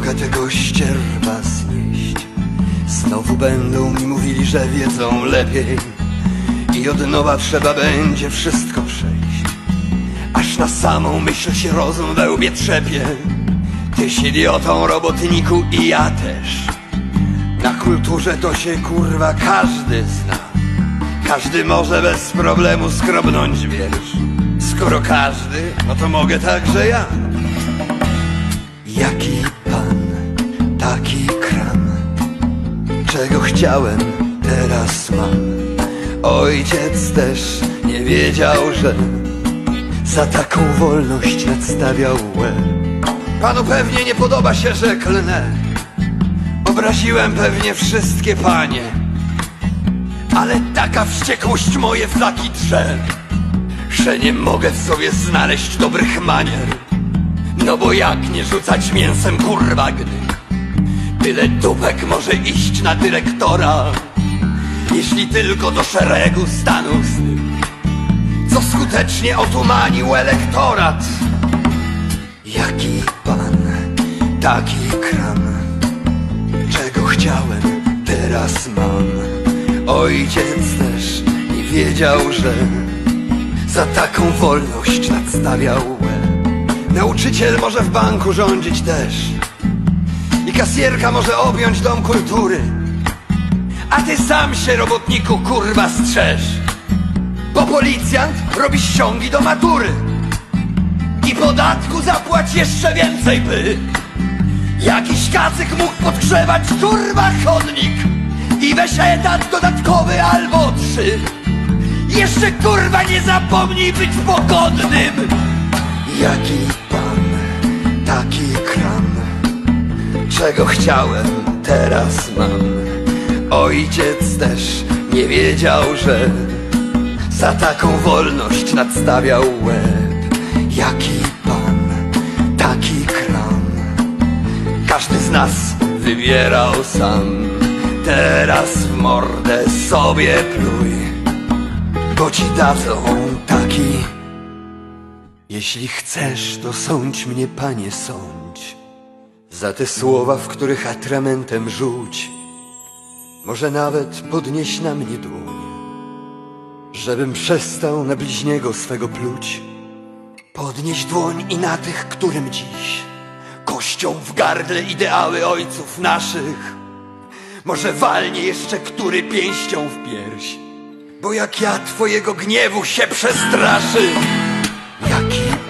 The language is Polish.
mogę tego ścierwa znieść. Znowu będą mi mówili, że wiedzą lepiej i od nowa trzeba będzie wszystko przejść. Aż na samą myśl się rozum we łbie trzepie. Tyś idiotą, robotniku i ja też. Na kulturze to się kurwa każdy zna. Każdy może bez problemu skrobnąć wiersz. Skoro każdy, no to mogę także ja. Jaki taki kram. Czego chciałem, teraz mam. Ojciec też nie wiedział, że za taką wolność nadstawiał łeb. Panu pewnie nie podoba się, że klnę. Obraziłem pewnie wszystkie panie. Ale taka wściekłość moje flaki drze, że nie mogę w sobie znaleźć dobrych manier. No bo jak nie rzucać mięsem kurwa gdy Tyle dupek może iść na dyrektora Jeśli tylko do szeregu snych Co skutecznie otumanił elektorat. Jaki pan, taki kram. Czego chciałem, teraz mam. Ojciec też nie wiedział, że Za taką wolność nadstawiał łeb. Nauczyciel może w banku rządzić też kasjerka może objąć dom kultury. A ty sam się robotniku kurwa strzeż. Bo policjant robi ściągi do matury. I podatku zapłać jeszcze więcej by. Jakiś kacyk mógł podgrzewać kurwa chodnik. I weź etat dodatkowy albo trzy. Jeszcze kurwa nie zapomnij być pogodnym. Jaki pan, taki kram Czego chciałem, teraz mam? Ojciec też nie wiedział, że Za taką wolność nadstawiał łeb. Jaki pan, taki kram. Każdy z nas wybierał sam. Teraz w mordę sobie pluj Bo ci dadzą taki. Jeśli chcesz, to sądź mnie, panie, sądź. Za te słowa, w których atramentem rzuć. Może nawet podnieś na mnie dłoń. Żebym przestał na bliźniego swego pluć. Podnieś dłoń i na tych, którym dziś kością w gardle ideały ojców naszych. Może walnie jeszcze który pięścią w pierś. Bo jak ja twojego gniewu się przestraszy Jaki